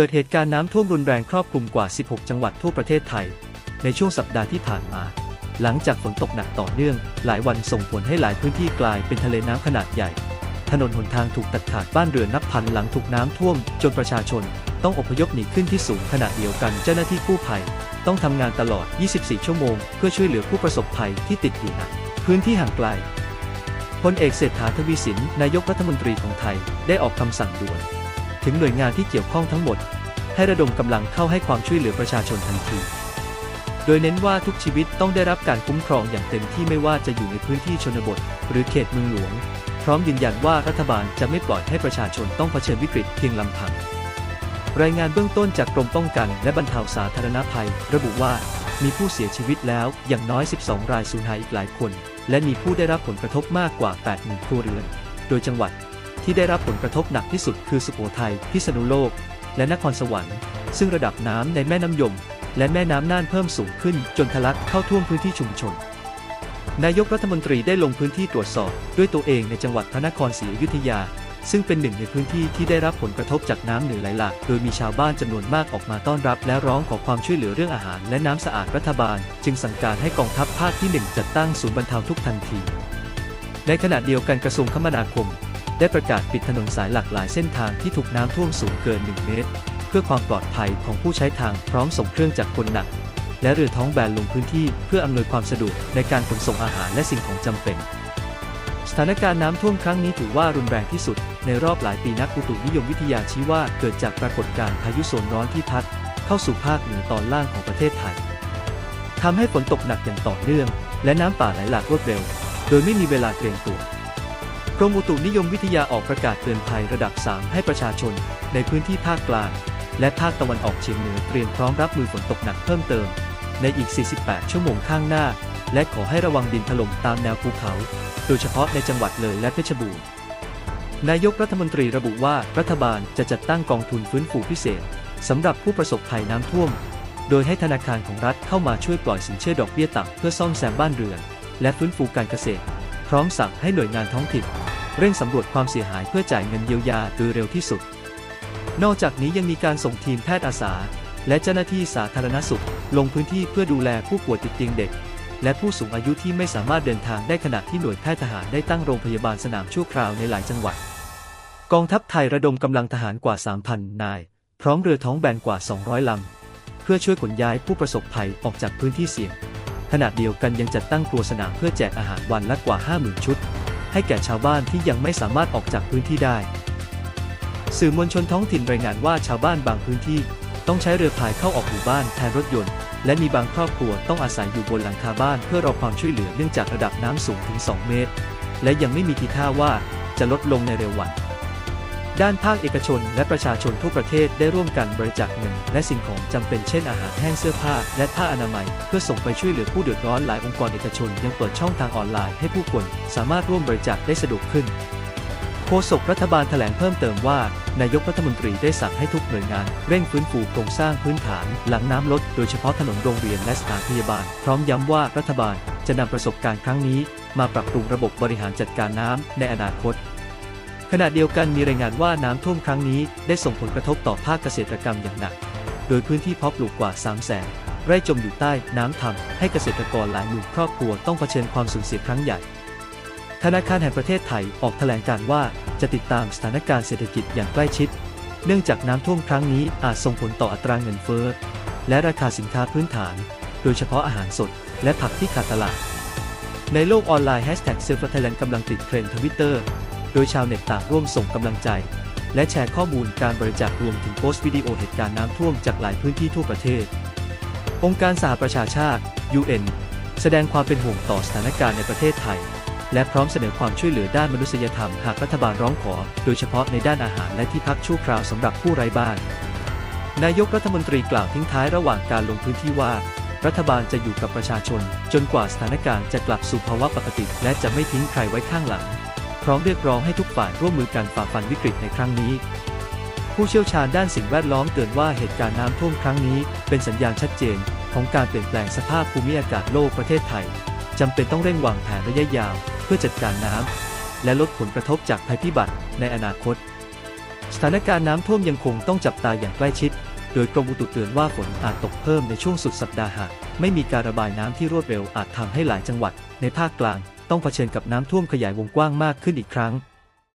เกิดเหตุการณ์น้ำท่วมรุนแรงครอบคลุมกว่า 16 จังหวัดทั่วประเทศไทย ในช่วงสัปดาห์ที่ผ่านมา หลังจากฝนตกหนักต่อเนื่อง หลายวันส่งผลให้หลายพื้นที่กลายเป็นทะเลน้ำขนาดใหญ่ ถนนหนทางถูกตัดขาดบ้านเรือนนับพันหลังถูกน้ำท่วม จนประชาชน ต้องอพยพหนีขึ้นที่สูงขณะเดียวกันเจ้าหน้าที่กู้ภัย ต้องทำงานตลอด 24 ชั่วโมง เพื่อช่วยเหลือผู้ประสบภัยที่ติดอยู่ในพื้นที่ห่างไกลพลเอกเศรษฐาทวีสินนายกรัฐมนตรีของไทยได้ออกคำสั่งด่วน ถึงหน่วยงานที่เกี่ยวข้องทั้งหมด ให้ระดมกำลังเข้าให้ความช่วยเหลือประชาชนทันที โดยเน้นว่าทุกชีวิตต้องได้รับการคุ้มครองอย่างเต็มที่ไม่ว่าจะอยู่ในพื้นที่ชนบท หรือเขตเมืองหลวง พร้อมยืนยันว่ารัฐบาลจะไม่ปล่อยให้ประชาชนต้องเผชิญวิกฤตเพียงลำพังรายงานเบื้องต้นจากกรมป้องกันและบรรเทาสาธารณภัย ระบุว่ามีผู้เสียชีวิตแล้วอย่างน้อย 12 รายสูญหายอีกหลายคน และมีผู้ได้รับผลกระทบมากกว่า 80,000ครัวเรือน โดยจังหวัด ที่ได้รับผลกระทบหนักที่สุดคือสุโขทัย พิษณุโลก และนครสวรรค์ ซึ่งระดับน้ำในแม่น้ำยม และแม่น้ำน่านเพิ่มสูงขึ้นจนทะลักเข้าท่วมพื้นที่ชุมชน นายกรัฐมนตรีได้ลงพื้นที่ตรวจสอบด้วยตัวเองในจังหวัดพระนครศรีอยุธยา ซึ่งเป็นหนึ่งในพื้นที่ที่ได้รับผลกระทบจากน้ำเหนือไหลหลาก โดยมีชาวบ้านจำนวนมากออกมาต้อนรับ และร้องขอความช่วยเหลือเรื่องอาหาร และน้ำสะอาดรัฐบาล จึงสั่งการให้กองทัพภาคที่ 1 จัดตั้งศูนย์บรรเทาทุกข์ทันที ในขณะเดียวกันกระทรวงคมนาคม ได้ประกาศปิดถนนสายหลากหลายเส้นทางที่ถูกน้ำท่วมสูงเกิน 1 เมตร เพื่อความปลอดภัยของผู้ใช้ทางพร้อมส่งเครื่องจักรกลหนัก และเรือท้องแบนลงพื้นที่เพื่ออำนวยความสะดวกในการขนส่งอาหารและสิ่งของจำเป็น สถานการณ์น้ำท่วมครั้งนี้ถือว่ารุนแรงที่สุด ในรอบหลายปีนักอุตุนิยมวิทยาชี้ว่าเกิดจากปรากฏการณ์พายุโซนร้อนที่พัด เข้าสู่ภาคเหนือตอนล่างของประเทศไทยทำให้ฝนตกหนักอย่างต่อเนื่อง และน้ำป่าไหลหลากรวดเร็ว โดยไม่มีเวลาเตรียมตัว กรมอุตุนิยมวิทยาออกประกาศเตือนภัยระดับ 3 ให้ประชาชน ในพื้นที่ภาคกลาง และภาคตะวันออกเฉียงเหนือเตรียมพร้อมรับมือฝนตกหนักเพิ่มเติม ในอีก 48 ชั่วโมงข้างหน้า และขอให้ระวังดินถล่มตามแนวภูเขา โดยเฉพาะในจังหวัดเลยและเพชรบูรณ์นายกรัฐมนตรีระบุว่ารัฐบาลจะจัดตั้งกองทุนฟื้นฟูพิเศษสำหรับผู้ประสบภัยน้ำท่วม โดยให้ธนาคารของรัฐเข้ามาช่วยปล่อยสินเชื่อดอกเบี้ยต่ำเพื่อซ่อมแซมบ้านเรือน และฟื้นฟูการเกษตร พร้อมสั่งให้หน่วยงานท้องถิ่น เร่งสำรวจความเสียหายเพื่อจ่ายเงินเยียวยาโดยเร็วที่สุด นอกจากนี้ยังมีการส่งทีมแพทย์อาสา และเจ้าหน้าที่สาธารณสุข ลงพื้นที่เพื่อดูแลผู้ป่วยติดเตียงเด็ก และผู้สูงอายุที่ไม่สามารถเดินทางได้ขณะที่หน่วยแพทย์ทหารได้ตั้งโรงพยาบาลสนามชั่วคราวในหลายจังหวัด กองทัพไทยระดมกำลังทหารกว่า 3,000 นาย พร้อมเรือท้องแบนกว่า 200ลำเพื่อช่วยขนย้ายผู้ประสบภัยออกจากพื้นที่เสี่ยงขณะเดียวกันยังจัดตั้งครัวสนามเพื่อแจกอาหารวันละกว่า 50,000 ชุด ให้แก่ชาวบ้านที่ยังไม่สามารถออกจากพื้นที่ได้ สื่อมวลชนท้องถิ่นรายงานว่าชาวบ้านบางพื้นที่ต้องใช้เรือพายเข้าออกหมู่บ้านแทนรถยนต์ และมีบางครอบครัวต้องอาศัยอยู่บนหลังคาบ้านเพื่อรอความช่วยเหลือเนื่องจากระดับน้ำสูงถึง 2 เมตร และยังไม่มีทีท่าว่าจะลดลงในเร็ววัน ด้านภาคเอกชนและประชาชนทั่วประเทศได้ร่วมกันบริจาคเงินและสิ่งของจำเป็นเช่นอาหารแห้งเสื้อผ้า และผ้าอนามัย เพื่อส่งไปช่วยเหลือผู้เดือดร้อนหลายองค์กรเอกชน ยังเปิดช่องทางออนไลน์ให้ผู้คนสามารถร่วมบริจาคได้สะดวกขึ้นโฆษกรัฐบาลแถลงเพิ่มเติมว่า นายกรัฐมนตรีได้สั่งให้ทุกหน่วยงาน เร่งฟื้นฟูโครงสร้างพื้นฐาน หลังน้ำลด โดยเฉพาะถนนโรงเรียนและสถานพยาบาล พร้อมย้ำว่ารัฐบาลจะนำประสบการณ์ครั้งนี้ มาปรับปรุงระบบบริหารจัดการน้ำในอนาคต ขณะเดียวกันมีรายงานว่าน้ำท่วมครั้งนี้ได้ส่งผลกระทบต่อภาคเกษตรกรรมอย่างหนัก โดยพื้นที่เพาะปลูกกว่า 3 0 0แสนไร่จมอยู่ใต้น้ำทำให้เกษตรกรหลายหมื่นครอบครัวต้องเผชิญความสูญเสียครั้งใหญ่ ธนาคารแห่งประเทศไทยออกแถลงการว่าจะติดตามสถานการณ์เศรษฐกิจอย่างใกล้ชิด เนื่องจากน้ำท่วมครั้งนี้อาจส่งผลต่ออัตราเงินเฟ้อและราคาสินค้าพื้นฐาน โดยเฉพาะอาหารสด และผักที่ขาดตลาด ในโลกออนไลน์แฮชแท็กเซฟไทยแลนด์กำลังติดเทรนด์ทวิตเตอร์ โดยชาวเน็ตต่างร่วมส่งกำลังใจ และแชร์ข้อมูลการบริจาครวมถึงโพสต์วิดีโอเหตุการณ์น้ำท่วมจากหลายพื้นที่ทั่วประเทศ องค์การสหประชาชาติ UN แสดงความเป็นห่วงต่อสถานการณ์ในประเทศไทย และพร้อมเสนอความช่วยเหลือด้านมนุษยธรรมหากรัฐบาลร้องขอ โดยเฉพาะในด้านอาหารและที่พักชั่วคราวสำหรับผู้ไร้บ้าน นายกรัฐมนตรีกล่าวทิ้งท้ายระหว่างการลงพื้นที่ว่า รัฐบาลจะอยู่กับประชาชน จนกว่าสถานการณ์จะกลับสู่ภาวะปกติ และจะไม่ทิ้งใครไว้ข้างหลัง พร้อมเรียกร้องให้ทุกฝ่ายร่วมมือกันฝ่าฟันวิกฤตในครั้งนี้ ผู้เชี่ยวชาญด้านสิ่งแวดล้อมเตือนว่าเหตุการณ์น้ำท่วมครั้งนี้ เป็นสัญญาณชัดเจน ของการเปลี่ยนแปลงสภาพภูมิอากาศโลกประเทศไทยจำเป็นต้องเร่งวางแผนระยะยาว เพื่อจัดการน้ำและลดผลกระทบจากภัยพิบัติในอนาคต สถานการณ์น้ำท่วมยังคงต้องจับตาอย่างใกล้ชิด โดยกรมอุตุเตือนว่าฝนอาจตกเพิ่มในช่วงสุดสัปดาห์หากไม่มีการระบายน้ำที่รวดเร็วอาจทำให้หลายจังหวัดในภาคกลาง ต้องเผชิญกับน้ำท่วมขยายวงกว้างมากขึ้นอีกครั้ง